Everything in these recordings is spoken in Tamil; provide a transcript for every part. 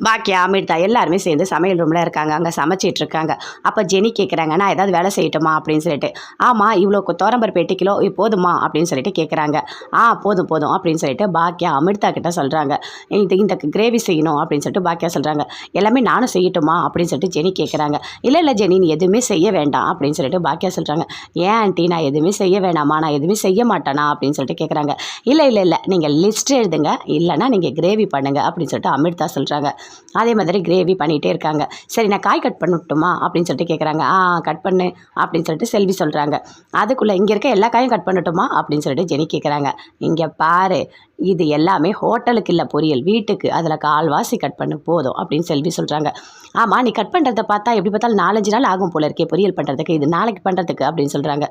பாக்கியா அமிர்தா எல்லாருமே சேர்ந்து சமையல் ரூமில் இருக்காங்க. அங்கே சமைச்சிட்டு இருக்காங்க. அப்போ ஜெனி கேட்குறாங்க நான் ஏதாவது வேலை செய்யட்டுமா? அப்படின்னு சொல்லிட்டு. ஆமாம் இவ்வளோ தோரம்பருப்பு எட்டு கிலோ போதுமா? அப்படின்னு சொல்லிட்டு கேட்குறாங்க ஆ போதும் போதும் அப்படின்னு சொல்லிட்டு பாக்கியா அமிர்தா கிட்ட சொல்கிறாங்க இது இந்த கிரேவி செய்யணும் அப்படின்னு சொல்லிட்டு பாக்கியா சொல்கிறாங்க எல்லாமே நானும் செய்யட்டுமா? அப்படின்னு சொல்லிட்டு ஜெனி கேட்குறாங்க இல்லை இல்லை ஜெனி நீ எதுவுமே செய்ய வேண்டாம் அப்படின்னு சொல்லிட்டு பாக்கியா சொல்கிறாங்க ஏன் ஆண்டி நான் எதுவுமே செய்ய வேணாமா? நான் எதுவுமே செய்ய மாட்டேனா? அப்படின்னு சொல்லிட்டு கேட்குறாங்க இல்லை இல்லை இல்லை நீங்கள் லிஸ்ட் எழுதுங்க. இல்லைன்னா நீங்கள் கிரேவி பண்ணுங்கள் அப்படின்னு சொல்லிட்டு அமிர்தா சொல்கிறாங்க அதே மாதிரி கிரேவி பண்ணிகிட்டே இருக்காங்க. சரி நான் காய் கட் பண்ணட்டுமா? அப்படின்னு சொல்லிட்டு கேட்குறாங்க ஆ கட் பண்ணு அப்படின்னு சொல்லிட்டு செல்வி சொல்கிறாங்க அதுக்குள்ளே இங்கே இருக்க எல்லா காயும் கட் பண்ணட்டுமா? அப்படின்னு சொல்லிட்டு ஜெனி கேட்குறாங்க இங்கே பாரு இது எல்லாமே ஹோட்டலுக்கு இல்லை பொரியல் வீட்டுக்கு. அதில் கால்வாசி கட் பண்ணு போதும் அப்படின்னு செல்வி சொல்கிறாங்க ஆமாம் நீ கட் பண்ணுறத பார்த்தா எப்படி பார்த்தாலும் நாலஞ்சு நாள் ஆகும் போல இருக்கே பொரியல் பண்ணுறதுக்கு இது நாளைக்கு பண்ணுறதுக்கு அப்படின்னு சொல்கிறாங்க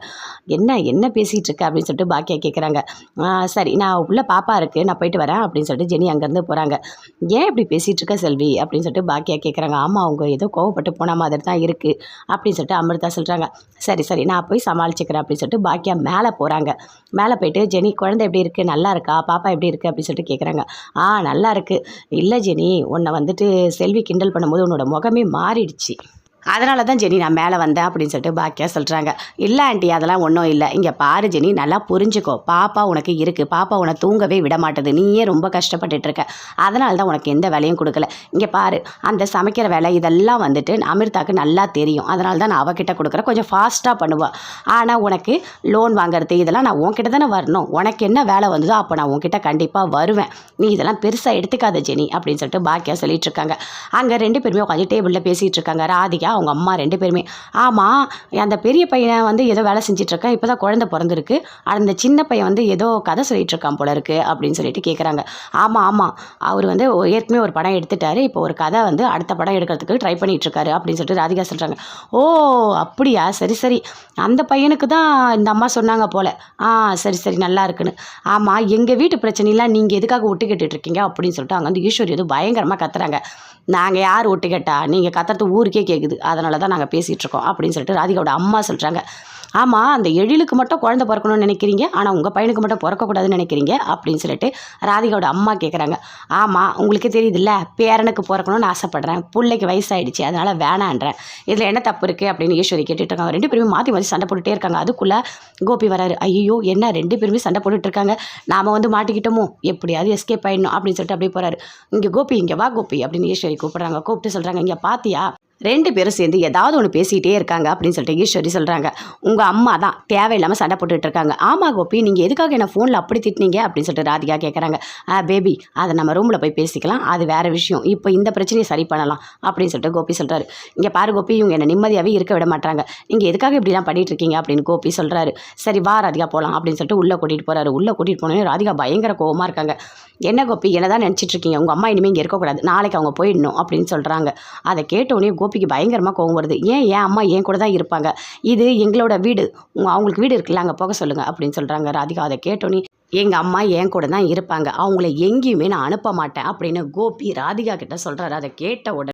என்ன என்ன பேசிகிட்டு இருக்க அப்படின்னு சொல்லிட்டு பாக்கியா கேட்குறாங்க சரி நான் உள்ளே பாப்பா இருக்குது நான் போயிட்டு வரேன் அப்படின்னு சொல்லிட்டு ஜெனி அங்கேருந்து போகிறாங்க ஏன் இப்படி பேசிகிட்டு இருக்க செல்வி அப்படின்னு சொல்லிட்டு பாக்கியா கேட்குறாங்க ஆமாம் அவங்க ஏதோ கோவப்பட்டு போன மாதிரி தான் இருக்குது அப்படின்னு சொல்லிட்டு அமிர்தா சொல்கிறாங்க சரி சரி நான் போய் சமாளிச்சுக்கிறேன் அப்படின்னு சொல்லிட்டு பாக்கியா மேலே போகிறாங்க மேலே போயிட்டு ஜெனி குழந்தை எப்படி இருக்குது நல்லா இருக்கா? பாப்பா எப்படி இருக்குது அப்படின்னு சொல்லிட்டு கேட்குறாங்க ஆ நல்லா இருக்குது இல்லை ஜெனி உன்னை வந்துட்டு செல்வி கிண்டல் பண்ணும்போது உன்னோட முகமே மாறிடுச்சு. அதனால தான் ஜெனி நான் மேலே வந்தேன் அப்படின்னு சொல்லிட்டு பாக்கியா சொல்கிறாங்க இல்லை ஆண்டி அதெல்லாம் ஒன்றும் இல்லை. இங்கே பாரு ஜெனி நல்லா புரிஞ்சுக்கோ. பாப்பா உனக்கு இருக்குது பாப்பா உன்னை தூங்கவே விட மாட்டுது. நீயே ரொம்ப கஷ்டப்பட்டுட்டு இருக்க. அதனால தான் உனக்கு எந்த வேலையும் கொடுக்கல. இங்கே பாரு அந்த சமைக்கிற வேலை இதெல்லாம் வந்துட்டு அமிர்தாக்கு நல்லா தெரியும். அதனால தான் நான் அவகிட்ட கொடுக்குறேன். கொஞ்சம் ஃபாஸ்ட்டாக பண்ணுவாள் ஆனால் உனக்கு லோன் வாங்குறது இதெல்லாம் நான் உன்கிட்ட தானே வரணும். உனக்கு என்ன வேலை வந்ததோ அப்போ நான் உன்கிட்ட கண்டிப்பாக வருவேன். நீ இதெல்லாம் பெருசாக எடுத்துக்காத ஜெனி அப்படின்னு சொல்லிட்டு பாக்கியா சொல்லிட்டு இருக்காங்க. அங்கே ரெண்டு பேருமே உட்காந்து டேபிளில் பேசிகிட்டு இருக்காங்க. ராதிகா அவங்க அம்மா ரெண்டு பேருமே. ஆமாம் அந்த பெரிய பையனை வந்து ஏதோ வேலை செஞ்சிட்ருக்கான் இப்போ தான் குழந்தை பிறந்திருக்கு. அந்த சின்ன பையன் வந்து ஏதோ கதை சொல்லிகிட்டு இருக்கான் போல இருக்குது அப்படின்னு சொல்லிட்டு கேட்குறாங்க ஆமாம் ஆமாம் அவர் வந்து ஏற்கனவே ஒரு படம் எடுத்துட்டாரு. இப்போ ஒரு கதை வந்து அடுத்த படம் எடுக்கிறதுக்கு ட்ரை பண்ணிகிட்ருக்காரு அப்படின்னு சொல்லிட்டு ராதிகா சொல்கிறாங்க ஓ அப்படியா? சரி சரி. அந்த பையனுக்கு தான் இந்த அம்மா சொன்னாங்க போல. ஆ சரி சரி நல்லா இருக்குன்னு. ஆமாம் எங்கள் வீட்டு பிரச்சனையெல்லாம் நீங்கள் எதுக்காக ஒட்டு இருக்கீங்க அப்படின்னு சொல்லிட்டு அங்கே வந்து ஈஸ்வரி ஏதோ பயங்கரமாக கத்துறாங்க. நாங்கள் யார் ஒட்டு கேட்டா? நீங்கள் கத்துறது ஊருக்கே கேட்குது அதனால தான் நாங்கள் பேசிகிட்ருக்கோம் அப்படின்னு சொல்லிட்டு ராதிகாவோட அம்மா சொல்கிறாங்க ஆமாம் அந்த எழிலுக்கு மட்டும் குழந்தை பிறக்கணும்னு நினைக்கிறீங்க ஆனால் உங்கள் பையனுக்கு மட்டும் பிறக்கக்கூடாதுன்னு நினைக்கிறீங்க அப்படின்னு சொல்லிட்டு ராதிகாவோட அம்மா கேட்குறாங்க ஆமாம் உங்களுக்கு தெரியுதுல்ல பேரனுக்கு பிறக்கணும்னு ஆசைப்பட்றேன் பிள்ளைக்கு வயசாயிடுச்சு அதனால் வேணான்றேன். இதில் என்ன தப்பு இருக்குது அப்படின்னு ஈஸ்வரி கேட்டுட்டு இருக்காங்க ரெண்டு பேருமே மாற்றி மாற்றி சண்டை போட்டுகிட்டே இருக்காங்க. அதுக்குள்ளே கோபி வராரு. ஐயோ என்ன ரெண்டு பேருமே சண்டை போட்டுட்டு இருக்காங்க நாம் வந்து மாட்டிக்கிட்டோமோ? எப்படியாவது எஸ்கேப் ஆயிடணும் அப்படின்னு சொல்லிட்டு அப்படியே போகிறாரு இங்கே கோபி இங்கே வா கோபி அப்படின்னு ஈஸ்வரி கூப்பிட்றாங்க. கூப்பிட்டு சொல்கிறாங்க இங்கே பாத்தியா? ரெண்டு பேரும் சேர்ந்து ஏதாவது ஒன்று பேசிகிட்டே இருக்காங்க அப்படின்னு சொல்லிட்டு ஈஸ்வரி சொல்கிறாங்க உங்கள் அம்மா தான் தேவையில்லாமல் சண்டை போட்டுட்டு இருக்காங்க. ஆமாம் கோபி நீங்கள் எதுக்காக என்ன ஃபோனில் அப்படி திட்டினீங்க? அப்படின்னு சொல்லிட்டு ராதிகா கேட்குறாங்க ஆ பேபி அதை நம்ம ரூமில் போய் பேசிக்கலாம். அது வேறு விஷயம். இப்போ இந்த பிரச்சனையை சரி பண்ணலாம். அப்படின்னு சொல்லிட்டு கோபி சொல்கிறாரு இங்கே பாரு கோபி இவங்க என்னை நிம்மதியாகவே இருக்க விட மாட்டாங்க நீங்கள் எதுக்காக இப்படிலாம் பண்ணிகிட்டு இருக்கீங்க? அப்படின்னு கோபி சொல்கிறாரு சரி வா ராதிகா போகலாம் அப்படின்னு சொல்லிட்டு உள்ளே கூட்டிகிட்டு போகிறாரு உள்ளே கூட்டிகிட்டு போனோடனே ராதிகா பயங்கர கோவமாக இருக்காங்க. என்ன கோபி என்ன தான் நினச்சிட்டு இருக்கீங்க? உங்கள் அம்மா இனிமேல் இங்கே இருக்கக்கூடாது. நாளைக்கு அவங்க போயிடணும். அப்படின்னு சொல்கிறாங்க அதை கேட்ட உடனே கோபிக்கு பயங்கரமாக கோவம் வருது. ஏன் என் அம்மா என் கூட தான் இருப்பாங்க? இது எங்களோட வீடு. அவங்களுக்கு வீடு இருக்குல்ல அங்கே போக சொல்லுங்கள் அப்படின்னு சொல்கிறாங்க ராதிகா. அதை கேட்டோன்னே எங்கள் அம்மா என் கூட தான் இருப்பாங்க. அவங்கள எங்கேயுமே நான் அனுப்ப மாட்டேன் அப்படின்னு கோபி ராதிகா கிட்ட சொல்கிறாரு அதை கேட்ட உடனே